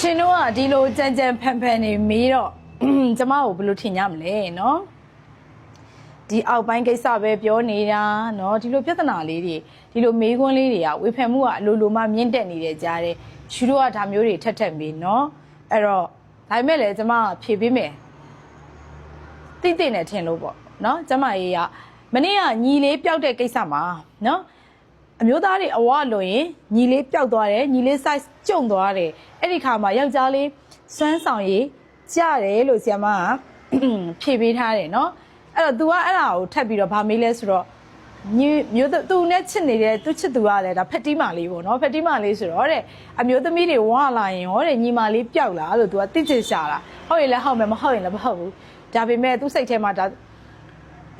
ရှင်တို့ကဒီလိုကြမ်းကြမ်းဖန်ဖန်နေမေးတော့ကျမကိုဘယ်လိုထင်ကြမလဲနော်ဒီအောက်ပိုင်းကိစ္စပဲပြောနေတာနော်ဒီလိုပြဿနာလေးတွေဒီလိုမေးခွန်းလေးတွေကဝေဖန်မှုကအလိုလိုမှမြင့်တက်နေတဲ့ကြားတယ်ရှူတို့ကဒါမျိုးတွေထက်ထက်မေးနော်အဲ့တော့ဒါပေမဲ့လည်းကျမကဖြေပေးမယ်တိတိနဲ့ထင်လို့ပေါ့နော်ကျမရေးကမနေ့ကညီလေးပျောက်တဲ့ကိစ္စမှာနော် အမျိုးသားတွေအဝလို့ရင်ညီလေးပျောက်သွားတယ်ညီလေး size ကျုံသွားတယ်အဲ့ဒီခါမှာယောက်ျားလေးစွမ်းဆောင်ရည်ကြတယ်လို့ဆီယမကဖြေပေးထားတယ်နော်အဲ့တော့ तू ကအဲ့ဒါကိုထပ်ပြီးတော့ဗာမေးလဲဆိုတော့ညီမျိုးသူနဲ့ချစ်နေတဲ့သူချစ်သူကလည်းဒါဖက်တီးမာလေးပေါ့နော်ဖက်တီးမာလေးဆိုတော့တဲ့အမျိုးသမီးတွေဝလာရင်ဟောတဲ့ညီမလေးပျောက်လာလို့ तू ကတိကျရှာတာဟုတ်ရင်လည်းဟုတ်မယ်မဟုတ်ရင်လည်းမဟုတ်ဘူးဒါပေမဲ့ तू စိတ်ထဲမှာဒါ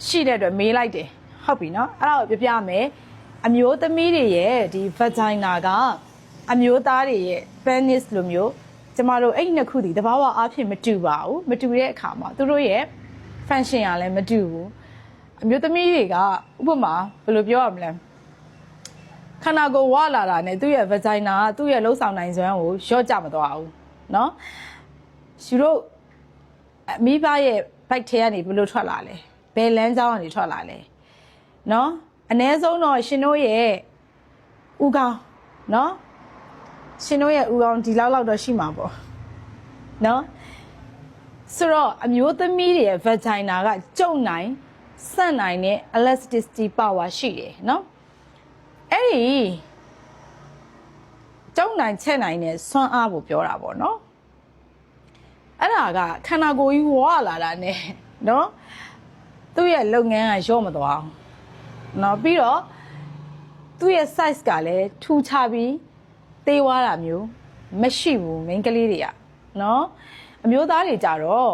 ရှိတဲ့အတွက်မေးလိုက်တယ်ဟုတ်ပြီနော်အဲ့ဒါကိုပြပြမယ် အမျိုးသမီးတွေရဲ့ဒီ vagina ကအမျိုးသားတွေရဲ့ penis လိုမျိုးကျမတို့အဲ့ဒီနှစ်ခုဒီတဘာဝအားဖြင့်မတူပါဘူးမတူတဲ့အခါမှာသူတို့ရဲ့ function ကလည်းမတူဘူးအမျိုးသမီးတွေကဥပမာဘယ်လိုပြောရမလဲခန္ဓာကိုယ်ဝလာတာနဲ့သူ့ရဲ့ vagina ကသူ့ရဲ့လှုပ်ဆောင်နိုင်စွမ်းကိုရော့ကြမသွားဘူးเนาะယူတို့အမိဘရဲ့ bike ထဲကနေဘယ်လိုထွက်လာလဲဘယ်လမ်းကြောင်းကနေထွက်လာလဲเนาะ အ ਨੇ ဆုံးတော့ရှင်တို့ရဲ့ဥကောင်းเนาะရှင်တို့ရဲ့ဥကောင်းဒီလောက်လောက်တော့ရှိမှာပေါ့เนาะဆိုတော့အမျိုးသမီးတွေရဲ့ vagina ကကျုံနိုင်ဆန့်နိုင်တဲ့ elasticity power ရှိတယ်เนาะအဲ့ဒီကျုံနိုင်ချက်နိုင်တဲ့စွမ်းအားကိုပြောတာပေါ့เนาะအဲ့ဒါကခန္ဓာကိုယ်ကြီးဝါလာတာ ਨੇ เนาะသူ့ရဲ့လုပ်ငန်းကရော့မသွားအောင် เนาะပြီးတော့သူ့ရဲ့ size ကလည်းထူခြားပြီးသေးွားတာမျိုးမရှိဘူး main ကလေးတွေကเนาะအမျိုးသားတွေကြတော့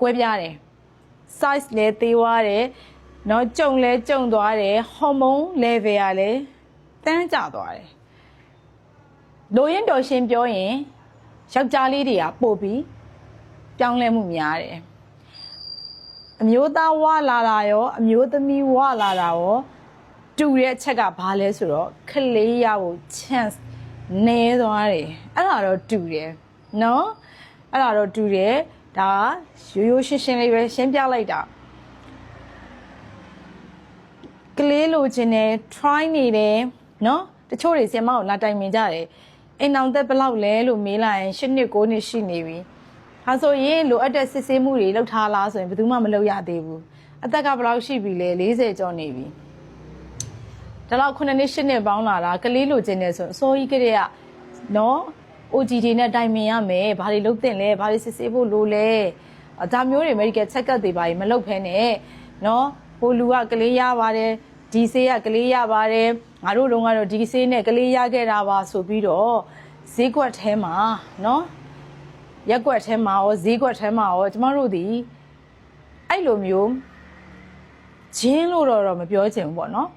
ကွဲပြားတယ် size လည်းသေးွားတယ်เนาะကြုံလည်းကြုံသွားတယ် hormone level ကလည်းတန်းကျသွားတယ်လိုရင်တော်ရှင်ပြောရင်ယောက်ျားလေးတွေကပို့ပြီးပြောင်းလဲမှုများတယ် အမျိုးသားဝလာတာရောအမျိုးသမီးဝလာတာရောတူတဲ့အချက်ကဘာလဲဆိုတော့ခလေးရဖို့ chance နည်းသွားတယ်အဲ့ဒါတော့တူတယ်နော်အဲ့ဒါတော့တူတယ်ဒါရိုးရိုးရှင်းရှင်းလေးပဲရှင်းပြလိုက်တာကလေးလိုချင်တယ် try နေတယ်နော်တချို့တွေဆီမကိုလာတိုင်ပင်ကြတယ်အိမ်အောင်သက်ဘယ်လောက်လဲလို့မေးလိုက်ရင်၈နှစ်၉နှစ်ရှိနေပြီ ဒါဆိုရင်လိုအပ်တဲ့စစ်ဆေးမှုတွေလုပ်ထားလားဆိုရင်ဘယ်သူမှမလုပ်ရသေးဘူးအသက်ကဘယ်လောက်ရှိပြီလဲ40ကျော်နေပြီဒါတော့9နှစ်10နှစ်ပေါင်းလာတာကလေးလိုချင်တယ်ဆိုအစိုးရကလေးကနော် OG တွေနဲ့တိုင်ပင်ရမယ်ဘာတွေလုပ်တင်လဲဘာတွေစစ်ဆေးဖို့လိုလဲဒါမျိုးတွေ medical check up တွေဘာတွေမလုပ်ဖ ೇನೆ နော်ဟိုလူကကလေးရပါတယ်ဒီဆေးကကလေးရပါတယ်ငါတို့တုန်းကတော့ဒီဆေးနဲ့ကလေးရခဲ့တာပါဆိုပြီးတော့ဈေးကွက်ထဲမှာနော် ရက်ကွက်ထဲမှာရောဈေးကွက်ထဲမှာရောကျမတို့ဒီအဲ့လိုမျိုးဂျင်းလို့တော့တော့မပြောချင်ဘူးပေါ့နော်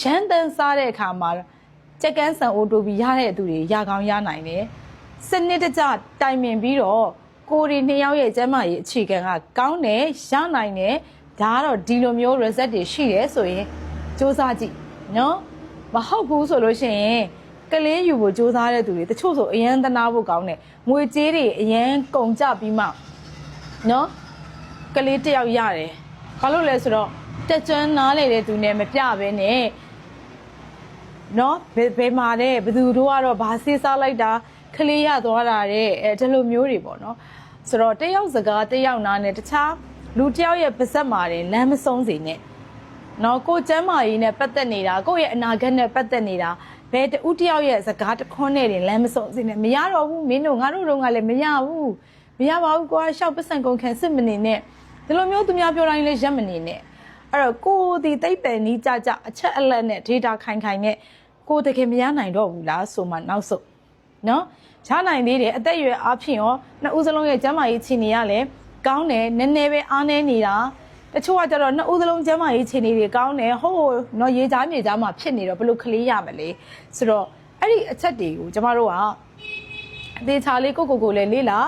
ရန်တန်စားတဲ့အခါမှာကြက်ကန်းဆန်အိုတိုပြီးရတဲ့သူတွေရကောင်းရနိုင်တယ်စနစ်တကျတိုင်ပင်ပြီးတော့ကိုရီနှစ်ယောက်ရဲ့ကျမ်းမာရေးအခြေခံကကောင်းတယ်ရနိုင်တယ်ဒါကတော့ဒီလိုမျိုး result တွေရှိတယ်ဆိုရင်စူးစမ်းကြည့်နော်မဟုတ်ဘူးဆိုလို့ရှိရင် ကလေးယူဖို့စူးစမ်းတဲ့သူတွေတချို့ဆိုအရန်သနာဖို့ကောင်းတယ်ငွေကြေးတွေအရန်ကုန်ကြပြီးမှနော်ကလေးတစ်ယောက်ရတယ်ဘာလို့လဲဆိုတော့တက်ကျွမ်းနားလေတဲ့သူနဲ့မပြဘဲနဲ့နော်ဘယ်ဘယ်မှာတဲ့ဘယ်သူတို့ကတော့ဘာဆေးစားလိုက်တာကလေးရသွားတာတဲ့အဲဒီလိုမျိုးတွေပေါ့နော်ဆိုတော့တယောက်စကားတယောက်နားနဲ့တခြားလူတယောက်ရဲ့ပါဇက်မာတယ်လမ်းမဆုံးစေနဲ့နော်ကိုကျမ်းမာရေးနဲ့ပတ်သက်နေတာကိုယ့်ရဲ့အနာဂတ်နဲ့ပတ်သက်နေတာ ဘယ်တူတယောက်ရဲ့စကားတခွန်းနဲ့တင်လမ်းမဆုံးစေနဲ့မရတော့ဘူးမင်းတို့ငါတို့တော့ကလည်းမရဘူးမရပါဘူးကွာရှောက်ပတ်စံကုန်ခံစစ်မနေနဲ့ဒီလိုမျိုးသူများပြောတိုင်းလည်းရက်မနေနဲ့အဲ့တော့ကိုဒီတိတ်ပယ်နီးကြကြအချက်အလက်နဲ့ data ခိုင်ခိုင်နဲ့ကိုတကယ်မရနိုင်တော့ဘူးလားဆိုမှနောက်ဆုံးနော်ရနိုင်သေးတယ်အသက်အရွယ်အားဖြင့်ရောနှစ်ဦးစလုံးရဲ့ကျန်းမာရေးခြေနေရလည်းကောင်းတယ်နည်းနည်းပဲအားနည်းနေတာ တချို့ကကြတော့နှစ်ဦးသလုံးကျမ်းမာရေးခြေနေတွေကောင်းတယ်ဟိုးနော်ရေချားမြေချားမှာဖြစ်နေတော့ဘလို့ကလေးရမလဲဆိုတော့အဲ့ဒီအချက်တွေကိုကျမတို့ကအသေးချာလေးကိုကိုကိုလည်းလေးလာ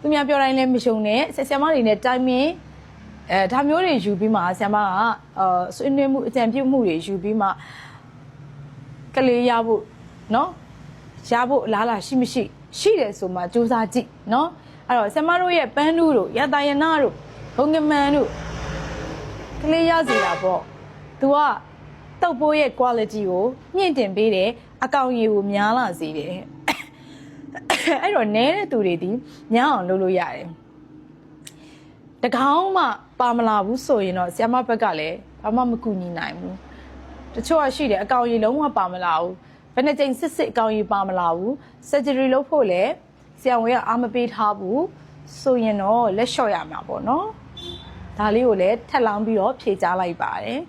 သူများပြောတိုင်းလည်းမယုံနဲ့ဆက်ဆံမတွေနဲ့တိုင်ပင်အဲဒါမျိုးတွေယူပြီးမှဆံမကအာဆွေးနွေးမှုအကြံပြုမှုတွေယူပြီးမှကလေးရဖို့နော်ရဖို့အလားလာရှိမရှိ ရှိတယ်ဆိုမှစူးစမ်းကြည့်နော်အဲ့တော့ဆံမတို့ရဲ့ပန်းတို့ရတယနာတို့ဘုံကမန်တို့ ကလေးရစီတာပေါ့ तू ကတောက်ပိုးရဲ့ quality ကိုမြင့်တင်ပေးတယ်အကောင်ရည်ကိုများလာစေတယ်အဲ့တော့နဲတဲ့သူတွေဒီညားအောင်လုပ်လို့ရတယ်တကောင်းမှပါမလာဘူးဆိုရင်တော့ဆ iam ဘက်ကလည်းဘာမှမကူညီနိုင်ဘူးတချို့ကရှိတယ်အကောင်ရည်လုံးဝပါမလာဘူးဘယ်နှကြိမ်စစ်စစ်အကောင်ရည်ပါမလာဘူး surgery လုပ်ဖို့လည်းဆရာဝန်ကအားမပေးထားဘူးဆိုရင်တော့လက်လျှော့ရမှာပေါ့နော် ဒါလေးကိုလည်းထက်လောင်းပြီးတော့ဖြေကြားလိုက်ပါတယ်